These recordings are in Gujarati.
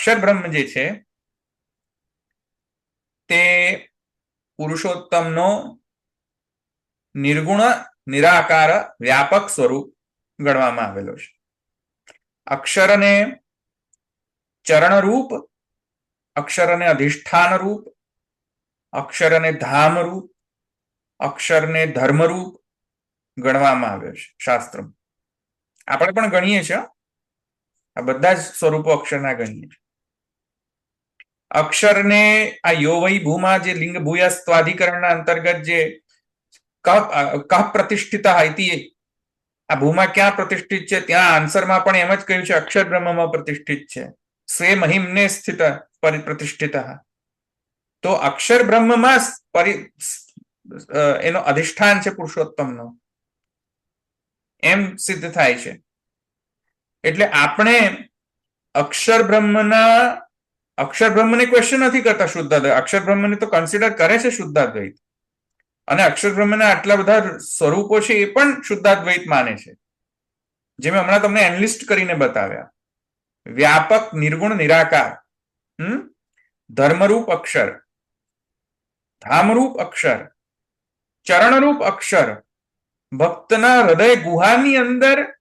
અક્ષર બ્રહ્મ જે છે, તે પુરુષોત્તમનો નિર્ગુણ, નિરાકાર, વ્યાપક સ્વરૂપ ગણવામાં આવેલો છે. અક્ષરને ચરણરૂપ, અક્ષરને અધિષ્ઠાન રૂપ અક્ષરને ધામ રૂપ અક્ષરને ધર્મરૂપ ગણવામાં આવ્યો છે શાસ્ત્ર આપણે પણ ગણીએ છીએ, આ બધા જ સ્વરૂપો અક્ષરના ગણીએ છીએ. અક્ષરને આ યોવઈ ભૂમા જે લિંગ ભૂયસ્ત્વાધિકરણના અંતર્ગત જે કહ પ્રતિષ્ઠિત ઇતિ આ ભૂમા ક્યાં પ્રતિષ્ઠિત છે? ત્યાં આન્સરમાં પણ એમ જ કહ્યું છે, અક્ષર બ્રહ્મમાં પ્રતિષ્ઠિત છે. સ્વે મહિમને સ્થિત પ્રતિષ્ઠિત. તો અક્ષર બ્રહ્મમાં એનો અધિષ્ઠાન છે પુરુષોત્તમનો. એમ સિદ્ધ થાય છે. એટલે આપણે અક્ષર બ્રહ્મના અક્ષર બ્રહ્મને ક્વેશ્ચન નથી કરતા શુદ્ધાદ્વૈત. અક્ષર બ્રહ્મને તો કન્સિડર કરે છે શુદ્ધાદ્વૈત. અને અક્ષર બ્રહ્મના આટલા બધા સ્વરૂપો છે એ પણ શુદ્ધાદ્વૈત માને છે. જે મેં હમણાં તમને એનલિસ્ટ કરીને બતાવ્યા. વ્યાપક, નિર્ગુણ, નિરાકાર. હમ? ધર્મરૂપ અક્ષર. ધામરૂપ અક્ષર. ચરણરૂપ અક્ષર. ભક્તના હૃદય ગુહાની અંદર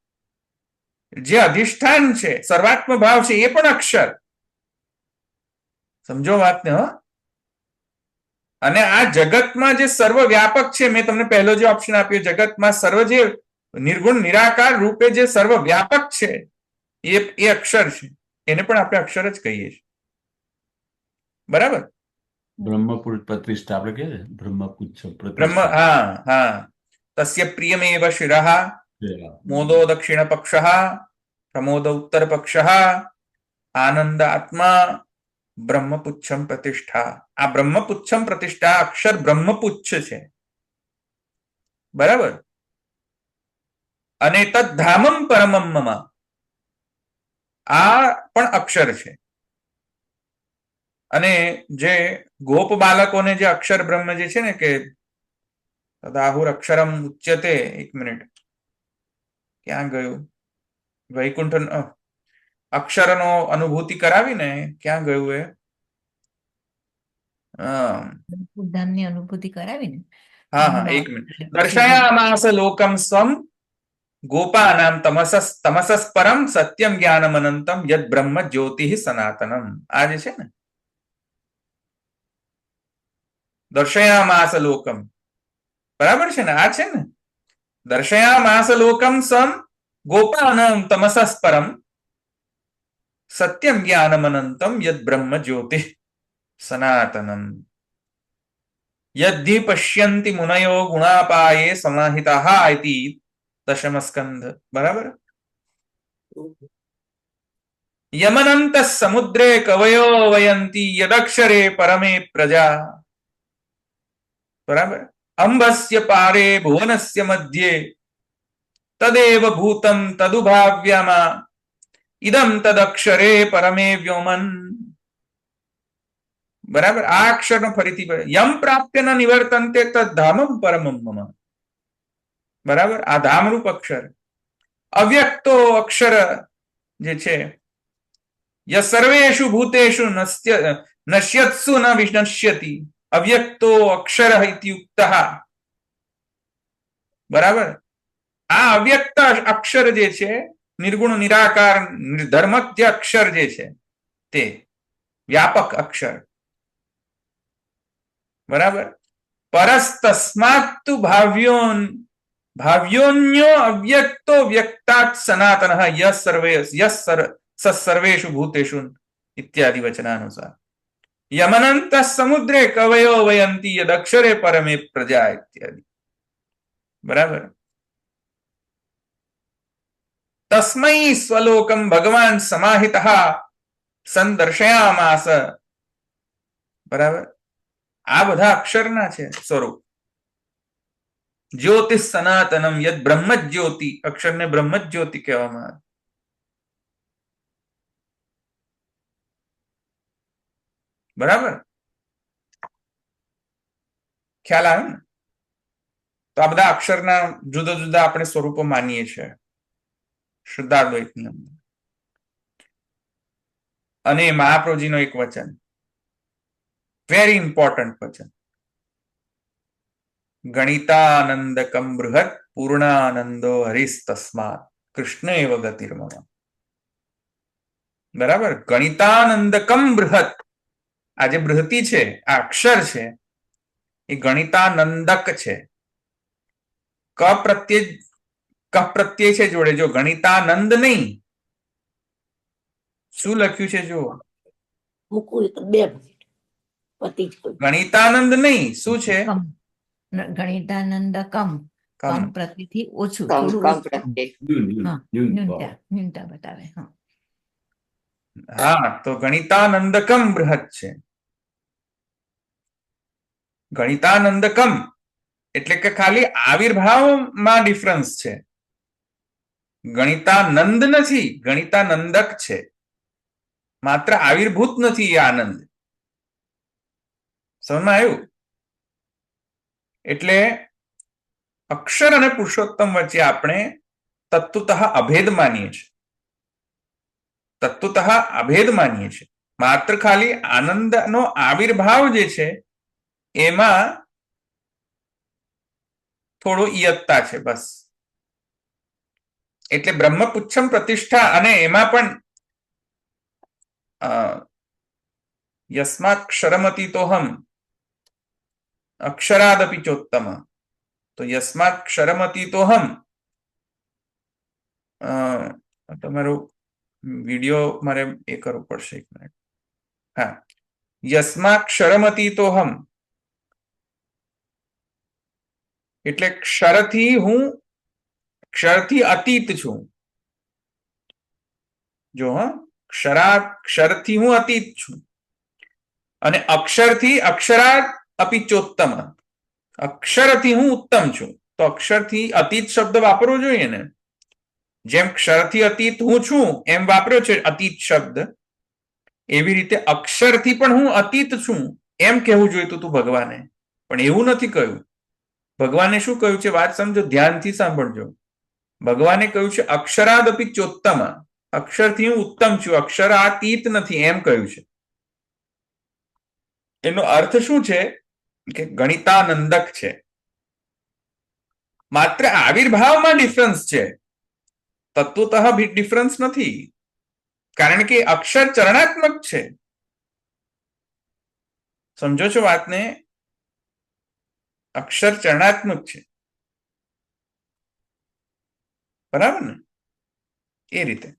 જે અધિષ્ઠાન છે સર્વાત્મ ભાવ છે, એ પણ અક્ષર. સમજો વાતને હા? અને આ જગતમાં જે સર્વ વ્યાપક છે મેં તમને પહેલો જે ઓપ્શન આપ્યો જગતમાં સર્વ જે નિર્ગુણ નિરાકાર રૂપે જે સર્વ વ્યાપક છે એ એ અક્ષર છે. એને પણ આપણે અક્ષર જ કહીએ છીએ. બરાબર? બ્રહ્મપુર પ્રતિષ્ઠા આપણે કહીએ બ્રહ્મપુચ્છ બ્રહ્મ હા હા. તસ્ય પ્રિયમેવ શિરઃ મોદો દક્ષિણ પક્ષ પ્રમોદ ઉત્તર પક્ષ આનંદ આત્મા બ્રહ્મપુચ્છમ પ્રતિષ્ઠા. આ બ્રહ્મપુચ્છમ પ્રતિષ્ઠા અક્ષર બ્રહ્મપુચ્છ છે. બરાબર? અને તદ્ધામમ પરમમ આ પણ અક્ષર છે. અને જે ગોપ બાળકોને જે અક્ષર બ્રહ્મ જે છે ને કે તદાહુર અક્ષરમ ઉચ્યતે, એક મિનિટ. ક્યાં ગયું? વૈકુંઠ અક્ષરનો અનુભૂતિ કરાવીને ક્યાં ગયું એ? ધામની અનુભૂતિ કરાવીને? હા હા એક મિનિટ. દર્શયામાસ લોકમ સ્વમ ગોપાનામ તમસસ તમસસ પરમ સત્યમ જ્ઞાનમ અનંતમ યદ બ્રહ્મ જ્યોતિ સનાતનમ. આ જે છે ને? દર્શયામાસ લોકમ. બરાબર છે ને? આ છે ને? દર્શયામાસ લોકમ સમ ગોપાનમ તમસસ પરમ સત્યમ જ્ઞાનમ અનંતમ યદ બ્રહ્મ જ્યોતિ સનાતનમ યદ્ધિ પશ્યંતિ મુનયો ગુણાપાયે સમાહિતા ઇતિ દશમ સ્કંદ બરાબર યમનંત સમુદ્રે કવયો વયંતી યદક્ષરે પરમે પ્રજા બરાબર અંબસ્ય પારે ભુવનસ્ય મધ્યે તદેવ ભૂતમ તદુભાવ્યામાં ઇદમ તદક્ષરે પરમે વ્યોમન બરાબર આ અક્ષરનો ફરીથી યમ પ્રાપ્ય નિવર્તન તે તદ્ધામમ પરમમ મમ બરાબર આ ધામરૂપ અક્ષર અવ્યક્તો અક્ષર જે છે ય સર્વેષુ ભૂતેષુ નસ્ય નશ્યત્સુ ન વિનશ્યતિ અવ્યક્તો અક્ષર ઇત્યુક્ત બરાબર આ અવ્યક્ત અક્ષર જે છે નિર્ગુણ, નિરાકાર ધર્મજ્ય અક્ષર જે છે, તે વ્યાપક અક્ષર. બરાબર? પરસ્તસ્માત્તુ ભાવ્યોન, ભાવ્યોન્યો અવ્યક્તો વ્યક્તાત સનાતન યસ સર્વે યસ સર્વેષુ ભૂતેષુ ઇત્યાદિ વચનાનુસાર. યમનંત સમુદ્રે કવયો વયંતી, યદક્ષરે પરમે પ્રજા ઇત્યાદિ. બરાબર? તસ્મૈ સ્વલોકમ ભગવાન સમાહિત સંદર્શયામાસ બરાબર આ બધા અક્ષરના છે સ્વરૂપ જ્યોતિષ સનાતનમ યદ બ્રહ્મ જ્યોતિ અક્ષરને બ્રહ્મ જ્યોતિ કહેવામાં આવે બરાબર ખ્યાલ આવે ને તો આ બધા અક્ષરના જુદા જુદા આપણે સ્વરૂપો માનીએ છીએ। શુદ્ધાદ્વૈતની અંદર અને મહાપ્રભુજીનો એક વચન. વેરી ઇમ્પોર્ટન્ટ વચન. ગણિતાનંદકમ બૃહદ પૂર્ણાનંદો હરિસ્તસ્માત કૃષ્ણ એવ ગતિર્મમ. બરાબર? ગણિતાનંદકમ બૃહદ. આ જે બૃહતિ છે, આ અક્ષર છે, એ ગણિતાનંદક છે. ક પ્રત્યે ક પ્રત્યય છે જોડે? જો ગણિતાનંદ નહીં શું લખ્યું છે જો મુકુલ તો બે મિનિટ. પતિ ગણિતાનંદ નહીં શું છે? ગણિતાનંદ કમ. કમ. કમ પ્રતિથી ઓછું. કામ કામ ન્યૂનતા બતાવે હા. હા તો ગણિતાનંદકમ બૃહદ છે. ગણિતાનંદકમ એટલે કે ખાલી આવિર્ભાવમાં ડિફરન્સ છે. ગણિતાનંદ નથી, ગણિતાનંદક છે. માત્ર આવિર્ભૂત નથી એ આનંદ. સમજમાં આવ્યું? એટલે અક્ષર અને પુરુષોત્તમ વચ્ચે આપણે તત્વત અભેદ માનીએ છીએ. તત્વત અભેદ માનીએ છીએ. માત્ર ખાલી આનંદનો આવિર્ભાવ જે છે, એમાં થોડો ઇયત્તા છે બસ. એટલે બ્રહ્મપુચ્છમ પ્રતિષ્ઠા અને એમાં પણ યસ્માત ક્ષરમતી તોહમ અક્ષરાદપી ચોત્તમ તો યસ્માત ક્ષરમતી તોહમ તમારું વીડિયો મારે એ કરવો પડશે એક મિનિટ હા. યસ્મા ક્ષરમતી તોહમ એટલે ક્ષરથી હું ક્ષરથી અતીત છું. જો, હા ક્ષરા ક્ષરથી હું અતીત છું. અને અક્ષરથી અક્ષરા અપી ચોત્તમ અક્ષરથી હું ઉત્તમ છું. તો અક્ષરથી અતીત શબ્દ વાપરવો જોઈએ ને. જેમ ક્ષરથી અતીત હું છું, એમ વાપર્યો છે અતીત શબ્દ. એવી રીતે અક્ષરથી પણ હું અતીત છું. એમ કહેવું જોઈતું તું ભગવાને. પણ એવું નથી કહ્યું. ભગવાને શું કહ્યું છે? વાત સમજો, ધ્યાનથી સાંભળજો. ભગવાને કહ્યું છે, અક્ષરાદપી ચોત્તમ. અક્ષરથી હું ઉત્તમ છું, અક્ષરાતીત નથી, એમ કહ્યું છે. એનો અર્થ શું છે? કે ગણિતાનંદક છે. માત્ર આવિર્ભાવમાં ડિફરન્સ છે. તત્વતઃ ડિફરન્સ નથી. કારણ કે અક્ષર ચરણાત્મક છે. સમજો છો વાતને? અક્ષર ચરણાત્મક છે. બરાબર ને? એ રીતે.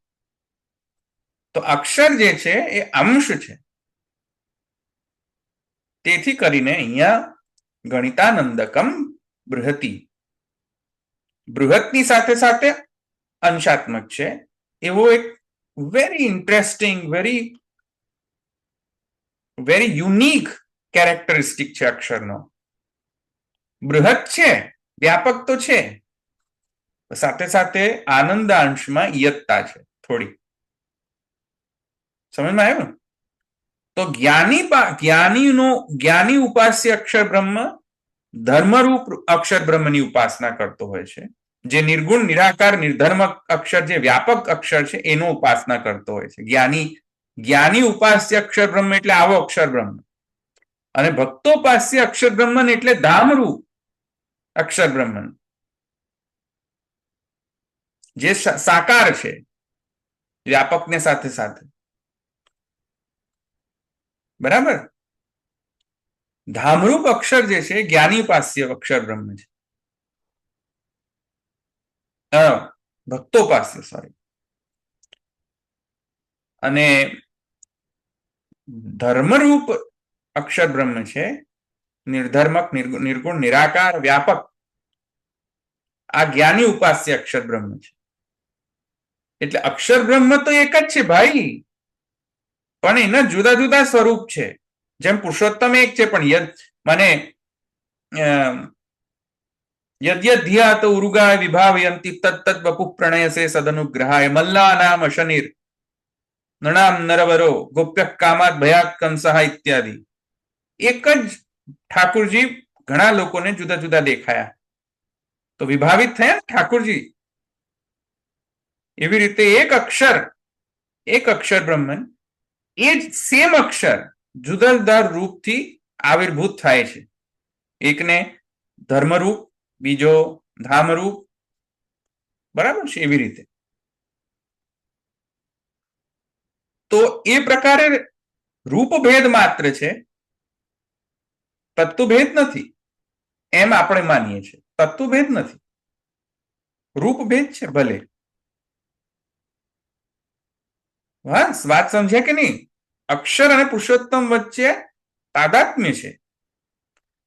તો અક્ષર જે છે એ અંશ છે. તેથી કરીને અહીંયા ગણિતાનંદકમ બૃહતિ. બૃહતની સાથે સાથે અંશાત્મક છે. એવો એક very interesting very very unique characteristic છે અક્ષરનો. બૃહત છે, વ્યાપક તો છે. સાથે સાથે આનંદ અંશમાં ઇયત્તા છે, થોડી. સમજમાં આવ્યું? તો જ્ઞાની જ્ઞાનીનો, જ્ઞાની ઉપાસ્ય અક્ષર બ્રહ્મ ધર્મરૂપ અક્ષર બ્રહ્મની ઉપાસના કરતો હોય છે. જે નિર્ગુણ, નિરાકાર, નિર્ધર્મ અક્ષર, જે વ્યાપક અક્ષર છે, એનો ઉપાસના કરતો હોય છે. જ્ઞાની જ્ઞાની ઉપાસ્ય અક્ષર બ્રહ્મ એટલે આવો અક્ષર બ્રહ્મ. અને ભક્તોપાસ્ય અક્ષર બ્રહ્મન એટલે ધામરૂપ અક્ષર બ્રહ્મન. જે સાકાર છે વ્યાપકને સાથે સાથે. બરાબર? ધામરૂપ અક્ષર જે છે, જ્ઞાની ઉપાસ્ય અક્ષર બ્રહ્મ છે. ભક્તો પાસે સોરી અને ધર્મરૂપ અક્ષર બ્રહ્મ છે, નિર્ધર્મક, નિર્ગુ- નિર્ગુણ, નિરાકાર, વ્યાપક. આ જ્ઞાની ઉપાસ્ય અક્ષર બ્રહ્મ છે. એટલે અક્ષર બ્રહ્મ તો એક જ છે ભાઈ. પણ એના જુદા જુદા સ્વરૂપ છે. જેમ પુરુષોત્તમ એક છે, પણ મને યદ્યધ્યાત ઉરુગાય વિભાવયંતિ તત્તત વપુ પ્રણયસે સદનુગ્રહાય મલ્લા નામ શનિર નણામ નરવરો ગોપ્ય કામાત ભયાત કંસહા ઇત્યાદિ. એક જ ઠાકુરજી ઘણા લોકોને જુદા જુદા દેખાયા. તો વિભાવિત થયા ઠાકુરજી? એવી રીતે એક અક્ષર એક અક્ષર બ્રહ્મન, એ જ સેમ અક્ષર જુદા જુદા રૂપથી આવિર્ભૂત થાય છે. એકને ધર્મરૂપ, બીજો ધામરૂપ, બરાબર છે એવી રીતે. તો એ પ્રકારે રૂપભેદ માત્ર છે, તત્વભેદ નથી, એમ આપણે માનીએ છીએ. તત્વભેદ નથી. રૂપભેદ છે ભલે. હા વાત સમજ્યા કે નહીં? અક્ષર અને પુરુષોત્તમ વચ્ચે તાદાત્મ્ય છે.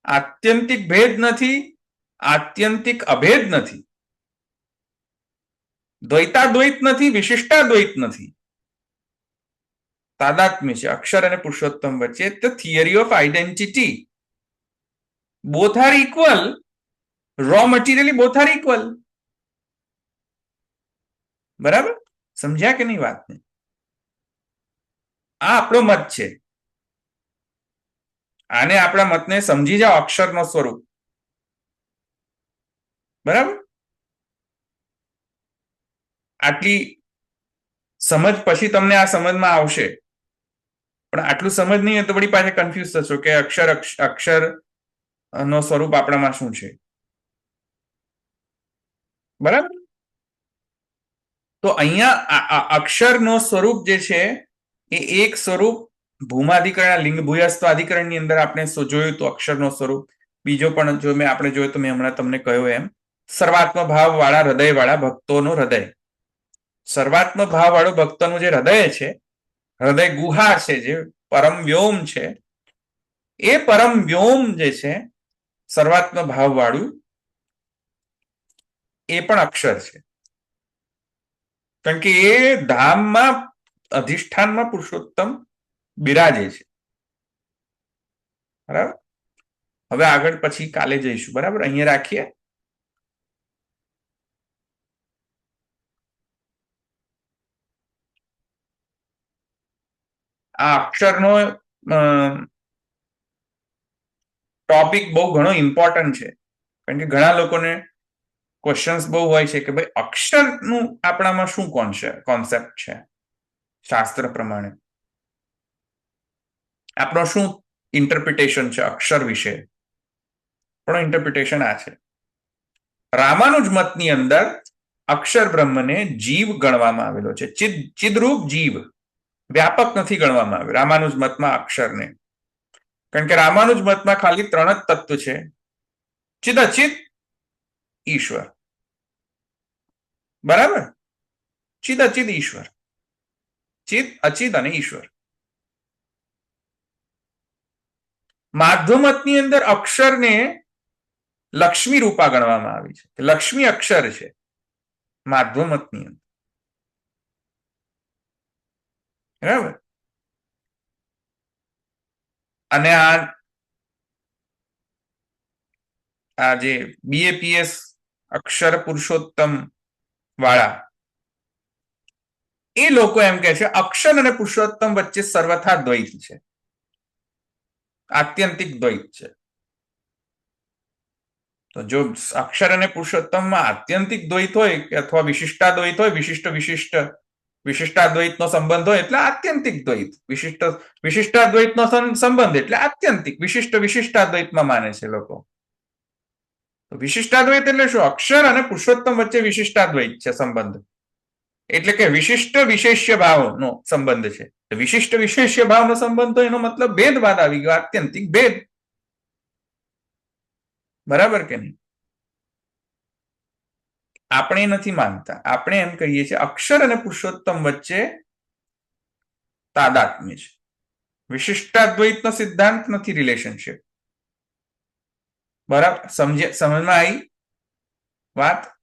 આત્યંતિક ભેદ નથી, આત્યંતિક અભેદ નથી. દ્વૈતાદ્વૈત નથી, વિશિષ્ટાદ્વૈત નથી. તાદાત્મ્ય છે. અક્ષર અને પુરુષોત્તમ વચ્ચે the theory of identity both are equal raw materially both are equal બરાબર? સમજ્યા કે નહીં વાતને? આ આપણો મત છે. આને આપણા મતને સમજી જાઓ અક્ષરનો સ્વરૂપ. બરાબર? આટલી સમજ પછી તમને આ સમજમાં આવશે. પણ આટલું સમજ નહીં તો વળી પાછા કન્ફ્યુઝ થશો કે અક્ષર અક્ષ- અક્ષર નો સ્વરૂપ આપણામાં શું છે. બરાબર? તો અહીંયા અક્ષરનો સ્વરૂપ જે છે એ એક સ્વરૂપ ભૂમાધિકરણ લિંગ ભૂયસ્વ અધિકરણની અંદર આપણે જોયું તો અક્ષરનો સ્વરૂપ. બીજો પણ જો મેં આપણે જોયું તો મેં હમણાં તમને કહ્યું એમ. સર્વાત્મ ભાવ વાળા હૃદય વાળા ભક્તોનું હૃદય. સર્વાત્મ ભાવ વાળું ભક્તનું જે હૃદય છે, હૃદય ગુહા છે, જે પરમ વ્યોમ છે, એ પરમ વ્યોમ જે છે સર્વાત્મ ભાવ વાળું એ પણ અક્ષર છે. કારણ કે એ ધામમાં અધિષ્ઠાનમાં પુરુષોત્તમ બિરાજે છે. બરાબર? હવે આગળ પછી કાલે જઈશું. બરાબર? અહીંયા રાખીએ. આ અક્ષરનો ટોપિક બહુ ઘણો ઇમ્પોર્ટન્ટ છે. કારણ કે ઘણા લોકોને ક્વેશ્ચન્સ બહુ હોય છે કે ભાઈ અક્ષરનું આપણામાં શું કોન્સેપ્ટ છે? શાસ્ત્ર પ્રમાણે. આપણો શું ઇન્ટરપ્રિટેશન છે અક્ષર વિશે? પણ ઇન્ટરપ્રિટેશન આ છે. રામાનુજ મતની અંદર અક્ષર બ્રહ્મને જીવ ગણવામાં આવેલો છે. ચિદ, ચિદરૂપ જીવ વ્યાપક નથી ગણવામાં આવ્યો રામાનુજ મતમાં અક્ષરને. કારણ કે રામાનુજ મતમાં ખાલી ત્રણ જ તત્વ છે. ચિદ ઈશ્વર. બરાબર? ચિદ ઈશ્વર. ચિત અચિત અને ઈશ્વર. માધ્યમતની અંદર અક્ષરને લક્ષ્મી રૂપા ગણવામાં આવી છે. લક્ષ્મી અક્ષર છે માધ્યમતની અંદર. બરાબર? અને આ આ જે બીએપીએસ અક્ષર પુરુષોત્તમ વાળા એ લોકો એમ કે છે, અક્ષર અને પુરુષોત્તમ વચ્ચે સર્વથા દ્વૈત છે. આત્યંતિક દ્વૈત છે. તો જો અક્ષર અને પુરુષોત્તમમાં આત્યંતિક દ્વૈત હોય કે અથવા વિશિષ્ટાદ્વૈત હોય, વિશિષ્ટ વિશિષ્ટ, વિશિષ્ટાદ્વૈતનો સંબંધ હોય એટલે આત્યંતિક દ્વૈત. વિશિષ્ટ, વિશિષ્ટાદ્વૈતનો સંબંધ એટલે આત્યંતિક. વિશિષ્ટ વિશિષ્ટાદ્વૈતમાં માને છે લોકો. વિશિષ્ટાદ્વૈત એટલે શું? અક્ષર અને પુરુષોત્તમ વચ્ચે વિશિષ્ટાદ્વૈત છે સંબંધ. એટલે કે વિશિષ્ટ વિશેષ્ય ભાવનો સંબંધ છે. વિશિષ્ટ વિશેષ્ય ભાવનો સંબંધ તો એનો મતલબ ભેદવાદ આવી ગયો, આત્યંતિક ભેદ. બરાબર કે નહીં? આપણે નથી માનતા. આપણે એમ કહીએ છીએ અક્ષર અને પુરુષોત્તમ વચ્ચે તાદાત્મ્ય છે. વિશિષ્ટાદ્વૈતનો સિદ્ધાંત નથી રિલેશનશિપ બરાબર? સમજે સમજમાં આવી વાત?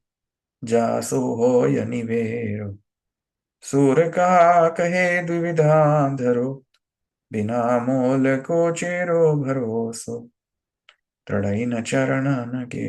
જાસુ હોય નિવેરો સુર કા કહે દ્વિવિધા ધરો બિના મોલ કોચેરો ભરોસો ત્રણૈન ચરણ કે